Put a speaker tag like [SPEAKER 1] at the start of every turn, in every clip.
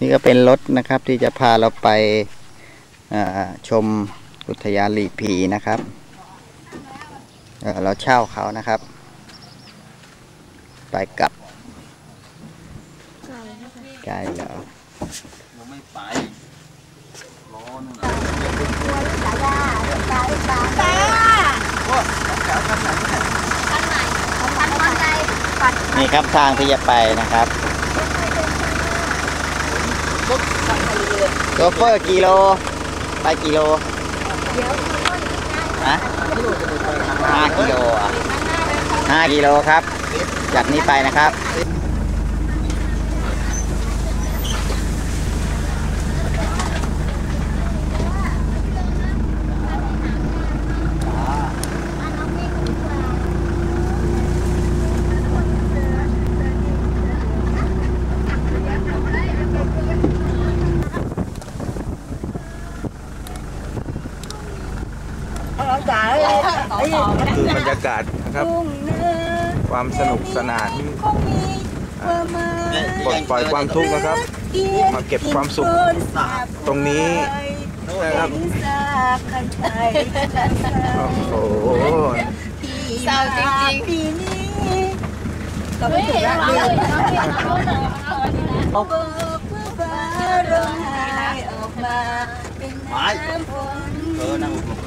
[SPEAKER 1] นี่ก็เป็นรถนะครับที่จะพาเราไปอ่าชมอุทยานหลีผีนะครับเอ่อเราเช่าเขานะครับ ไปกลับไกลเหรอ
[SPEAKER 2] ผมไม่ไปร้อนนะ
[SPEAKER 1] นี่ครับทางที่จะไปนะครับ โชเฟอร์กิโล ไปกิโลฮะห้ากิโลอะห้ากิโลครับ จากนี้ไปนะครับ
[SPEAKER 3] คือบรรยากาศนะครับ ความสนุกสนานปลดปล่อยความทุกข์นะครับ มาเก็บความสุข ตรงนี้นะครับโอ้โห
[SPEAKER 4] เศร้าจริง
[SPEAKER 5] ปีนี้ก็ไม่ถึงรักเดียวเบิกเพื่อฟ้าร้องไห้ออกมาเป็นน้ำฝน
[SPEAKER 2] เออนั่งลงไป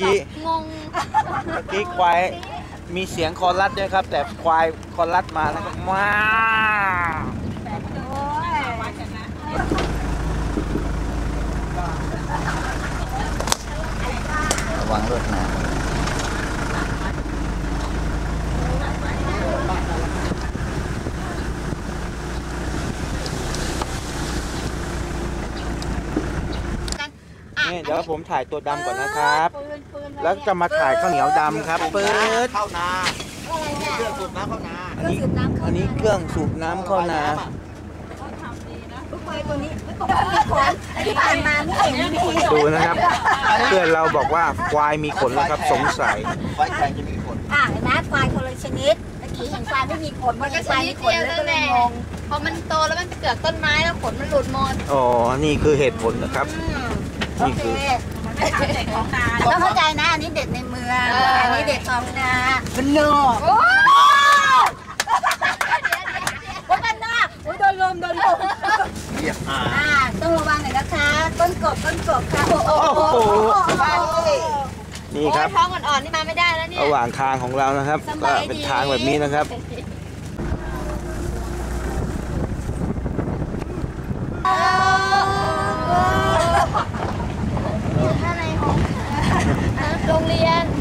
[SPEAKER 5] กี้งงเมื่
[SPEAKER 3] อกี้ควายมีเสียงคอรัสด้วยครับ แต่ควายคอรัสมาแล้วก็มา
[SPEAKER 1] ระวังรถนะ
[SPEAKER 3] นี่เดี๋ยวผมถ่ายตัวดำก่อนนะครับ
[SPEAKER 5] ปืนปืน
[SPEAKER 3] แล้วจะมาถ่ายข้าวเหนียวดำครับเปิด
[SPEAKER 2] เข้านา
[SPEAKER 5] อะไรเนี่ย
[SPEAKER 2] เครื่องสูบน้ำเข้านา
[SPEAKER 3] อันนี้อันนี้เครื่องสูบน้ำเข้านา
[SPEAKER 5] ลูกควายตัวนี้ไม่ต้องมีขนที่ผ่านมาไม่เห็นมีขน
[SPEAKER 3] ดูนะครับ เพื่อนเราบอกว่าควายมีขนแล้วครับสงสัย
[SPEAKER 2] ไฟแทงจะมีผล
[SPEAKER 5] อะเห็นไหมควายคนละชนิดเมื่อกี้เห็นควายไม่มีขน
[SPEAKER 4] มันก็
[SPEAKER 5] ค
[SPEAKER 4] ช
[SPEAKER 5] วาย
[SPEAKER 4] นิ
[SPEAKER 5] มี
[SPEAKER 4] ด
[SPEAKER 5] ขน
[SPEAKER 4] เดียว
[SPEAKER 5] แล้ว
[SPEAKER 4] นั่
[SPEAKER 5] ก็
[SPEAKER 4] น
[SPEAKER 5] เล
[SPEAKER 4] แห
[SPEAKER 5] ย
[SPEAKER 4] ละ
[SPEAKER 5] งง
[SPEAKER 4] พอมันโตแล้วมันเกือกต้นไม้แล้วขนมันหลุดหมด
[SPEAKER 3] อ๋อนี่คือเหตุผลนะครับ
[SPEAKER 5] โอ
[SPEAKER 3] นี่
[SPEAKER 5] เค
[SPEAKER 3] คือ
[SPEAKER 5] ต้องเข้าใจนะ อันนี้เด็ดในเมือง
[SPEAKER 4] เอออั
[SPEAKER 5] อันนี้เด็ดท้องนาบ้านนอก
[SPEAKER 4] โอ้
[SPEAKER 5] ว่าบ้านนอกโอ้ยโดนลมโดนลม
[SPEAKER 2] เรียกหา
[SPEAKER 5] อ่าต้องระวังหน่อยนะคะ ต้นกบต้นกบค่ะโอ้โห
[SPEAKER 3] โอ้โหนี่ครับ
[SPEAKER 4] ท้องอ่อนๆนี่มาไม่ได้แล้วเนี่ย
[SPEAKER 3] ระหว่างทางของเรานะครับ ก็เป็นทางแบบนี้นะครับ
[SPEAKER 4] โรงเรียน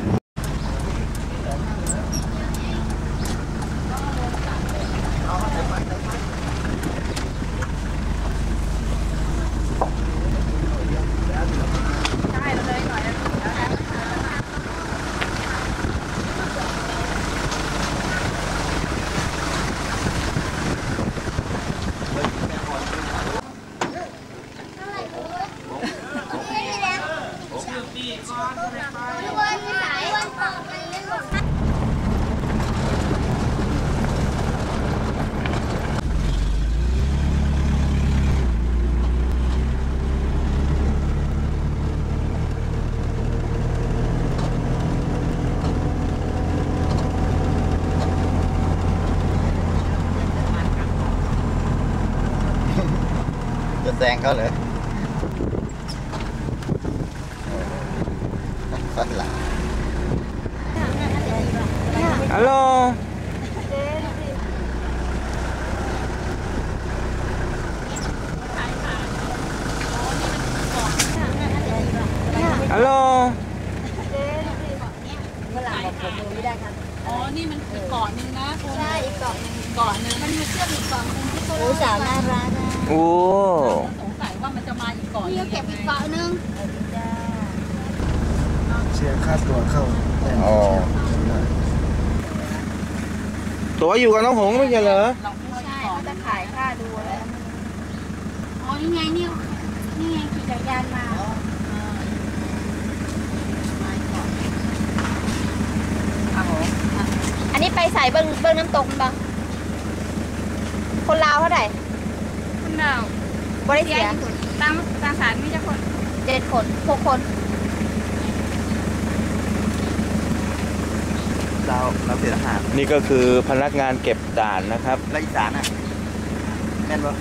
[SPEAKER 1] แซงเขาเลยฝรั่ง
[SPEAKER 3] ฮัลโหล
[SPEAKER 5] ฮัลโหล
[SPEAKER 6] อ๋อ นี่มันอีกเกาะหนึ่งนะ
[SPEAKER 4] ใช่อีกเกาะหนึ่ง
[SPEAKER 6] เกาะหนึ่ง
[SPEAKER 4] มันมีเชือกอีกเกาะหนึ่งที่เขา
[SPEAKER 5] โอ้สาวน่ารัก
[SPEAKER 3] โอ้
[SPEAKER 6] สงสัยว่ามันจะมาอีกเกาะห
[SPEAKER 4] พี่
[SPEAKER 6] นึ่
[SPEAKER 4] ก็
[SPEAKER 6] ง
[SPEAKER 4] เก็บอีกเกาะหนึ่ง
[SPEAKER 5] จ้า
[SPEAKER 7] เสียค่าตัวเข้าแต่
[SPEAKER 3] อ๋อตัวอยู่กับน้องหงส์ไม่ใช่เหรอ
[SPEAKER 6] เราพูด
[SPEAKER 4] ใช่
[SPEAKER 6] เกาะ
[SPEAKER 4] เขาจะขายค่าดูแล้วอ๋อนี่ไงนี่นี่ไงขี่จักรยานมาอันนี้ไปใส่เบิ้งเบิ้งน้ำตกมันบ้างคนลาวเท่าไหร่
[SPEAKER 8] คนเรา
[SPEAKER 4] บริเสีย
[SPEAKER 8] ตามตามสารมีจะคน
[SPEAKER 4] เจ็ดคนหกคน
[SPEAKER 1] เราเราเสียทหาร
[SPEAKER 3] นี่ก็คือพนักงานเก็บด่านนะครับ
[SPEAKER 1] แล้วอีสานอะแม่นปะ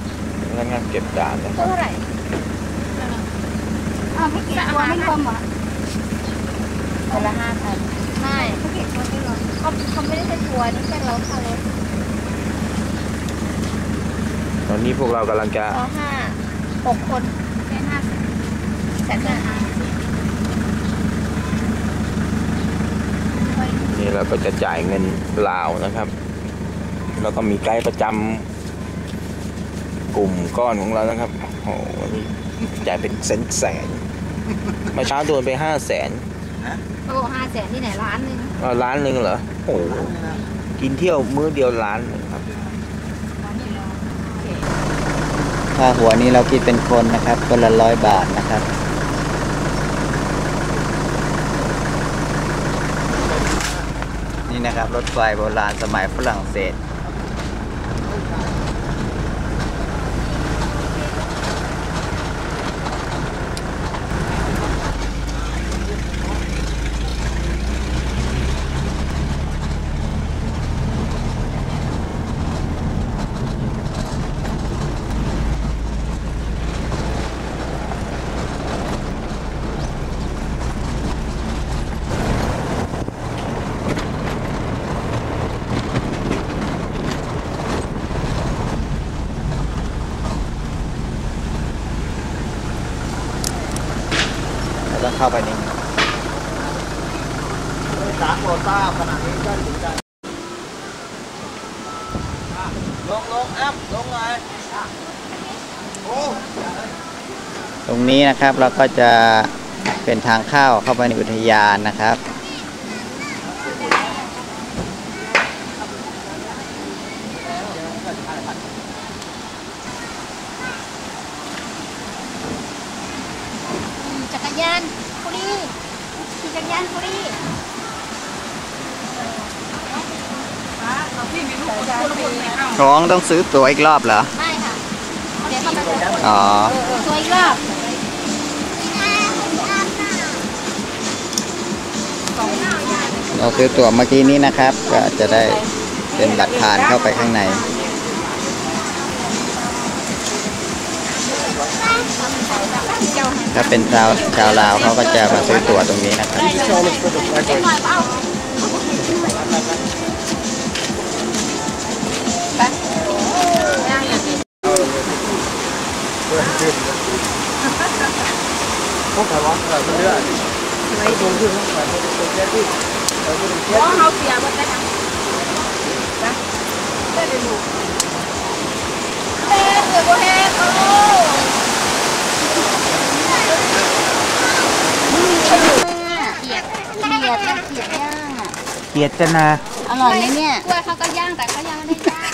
[SPEAKER 3] พนักงานเก็บด่านนะค
[SPEAKER 4] ตั
[SPEAKER 3] รับ
[SPEAKER 4] วเท่าไหร่
[SPEAKER 5] อ้าวไม่เก็บตัวไม่รวมเหรอคนละห้าพัน
[SPEAKER 4] ไม่
[SPEAKER 5] เขาเก็บตัวไม่รวม
[SPEAKER 4] เขาเขาไม่ได้ใช้ทัวร์นี่แค่เราค่ารถ
[SPEAKER 3] ตอนนี้พวกเรากำลังจะ
[SPEAKER 4] เราห้าหกคนแค่ห้าแสนห้า
[SPEAKER 3] นี่เราก็จะจ่ายเงินลาวนะครับ แล้วก็มีไกด์ประจำกลุ่มก้อนของเรานะครับโอ้โหวันนี้จ่ายเป็นแสนแสนๆเมื่อเช้าโดนไปห้าแสน
[SPEAKER 4] โอ้ห้าแสนที่ไหนล้านหนึง
[SPEAKER 3] ล้านหนึ่งเหรอโอ้โหกินเที่ยวมื้อเดียวล้านหนึ่งครับ
[SPEAKER 1] ค่าหัวนี้เราคิดเป็นคนนะครับ คนละร้อยบาทนะครับ นี่นะครับรถไฟโบราณสมัยฝรั่งเศส เรางเข้าไปนี่
[SPEAKER 7] สามโควต้าขนาดนี้ก็ถึงกัน
[SPEAKER 2] ลงลงแอปลงเลย
[SPEAKER 1] ตรงนี้นะครับเราก็จะเป็นทางเข้าเข้าไปในอุทยานนะครับ
[SPEAKER 4] จักรยาน คุรีขี่จักรยานคุรี
[SPEAKER 1] ท้องต้องซื้อตั๋วอีกรอบเหรอ
[SPEAKER 4] ไม่ค่ะ เดี๋ยวเข้าไป
[SPEAKER 1] อ๋อ
[SPEAKER 4] ตัวอีกรอบ
[SPEAKER 1] เราซื้อตั๋วเมื่อกี้นี้นะครับ ก็จะได้เป็นบัตรผ่านเข้าไปข้างใน ถ้าเป็นชาวชาวลาวเขาก็จะมาซื้อตั๋วตรงนี้นะครับ
[SPEAKER 7] พวกเขาว่าเรเลือดไม่ตรงขึ้นต้องไปตรงแค่ที่เราเป็นแค่
[SPEAKER 6] เพราะเขาเสียหมดแล้วนะ
[SPEAKER 4] เฮ้ยเดี๋ยวโบ เฮกโอ้
[SPEAKER 5] เขียดเขียดย่างอะ
[SPEAKER 3] เกียรตินา
[SPEAKER 5] อร่อยไหมเนี่ย
[SPEAKER 4] กล้วยเขาก็ย่างแต่เขาย่างไม่ได้ย่าง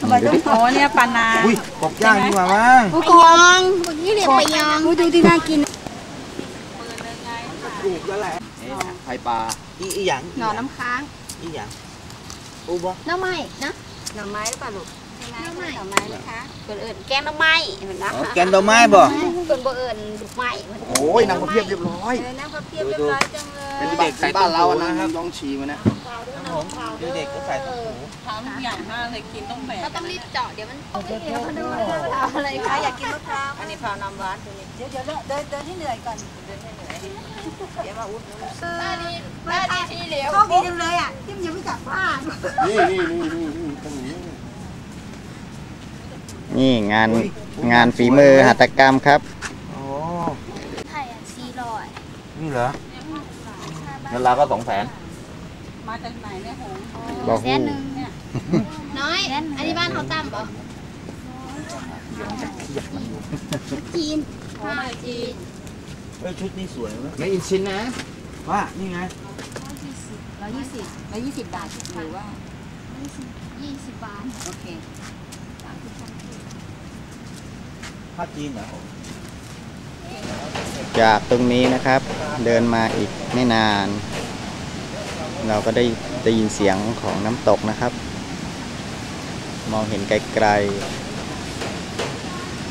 [SPEAKER 5] ทำไมต้อง
[SPEAKER 6] อ๋อเนี่ยปานา
[SPEAKER 3] อุ้ยกบย่างดีกว่ามั้ง
[SPEAKER 5] ผู้กองเมื่อกี้เรียกไปยองดูที่น่ากิน
[SPEAKER 1] ไข่ปลา
[SPEAKER 3] อีอีหยัง
[SPEAKER 4] หน่อน้ำค้าง
[SPEAKER 3] อีหยังอูบ่
[SPEAKER 4] น้ำไม้นะ
[SPEAKER 5] หน่อไม้หรือเปล่าลูก
[SPEAKER 4] น้ำไม้
[SPEAKER 5] หน่อไม้นะคะเปิดเอิญแกงหน่อไม้เห็นไหม
[SPEAKER 3] อ๋อแกนดอกไม้บ่
[SPEAKER 5] เปิดบ่เอิญลูกไม้
[SPEAKER 7] โอ้ยนางมาเพียบเรียบร้อย
[SPEAKER 5] น้ำข้าวเพียบเรียบร้อยจังเลย
[SPEAKER 7] เป็นเด็กใส่บ้านเรานะครับลองฉี่มานะ
[SPEAKER 3] เด็กก็ใส่ถุงหู
[SPEAKER 6] ทำใหญ่มากเลยกินต้องแบก
[SPEAKER 4] เราต้องรีบเจาะเดี๋ยวมันโอเคมาดูเอาอะไร
[SPEAKER 5] คะอยากกินมะพร้าวอันนี้พร้าวน้ำหวานตัวนี้เดี๋ยวเดี๋ยวเดินเดินที่เหนื่อยก่อนเดินให้เหนื่อยเดี๋ยวมาอุ้ม
[SPEAKER 4] หน้าดีหน้าดีที่เหลว
[SPEAKER 5] โชคดีจังเลยอะที่มันยังไม่กลับบ้าน
[SPEAKER 7] นี่นี่นี่
[SPEAKER 1] นี่งานงานฝีมือหัตถกรรมครับ
[SPEAKER 3] อ๋อ
[SPEAKER 4] ไข่อะสี่ร้อย
[SPEAKER 3] นี่เหรอเงินเราก็สองแสน
[SPEAKER 6] มาจากไหนเนี่ยหงส์
[SPEAKER 1] บอก
[SPEAKER 4] แส
[SPEAKER 1] หู
[SPEAKER 4] นหนึ่งน้อยอันนี้บ้านเขาตั้มปะจีน
[SPEAKER 6] โอ้มาจากจีน
[SPEAKER 2] เฮ้ยชุดนี้สวยนะ
[SPEAKER 7] ไม่อินชินนะ
[SPEAKER 2] ว่านี่ไง
[SPEAKER 5] ร้อยยี่สิบร้อยยี่สิบบาทหรือว่า
[SPEAKER 4] ยี่สิบบาท
[SPEAKER 5] โอเค
[SPEAKER 2] ผ้าจีนเหรอ
[SPEAKER 1] จากตรงนี้นะครับเดินมาอีกไม่นาน เราก็ได้ได้ยินเสียงของน้ำตกนะครับ มองเห็นไกลๆ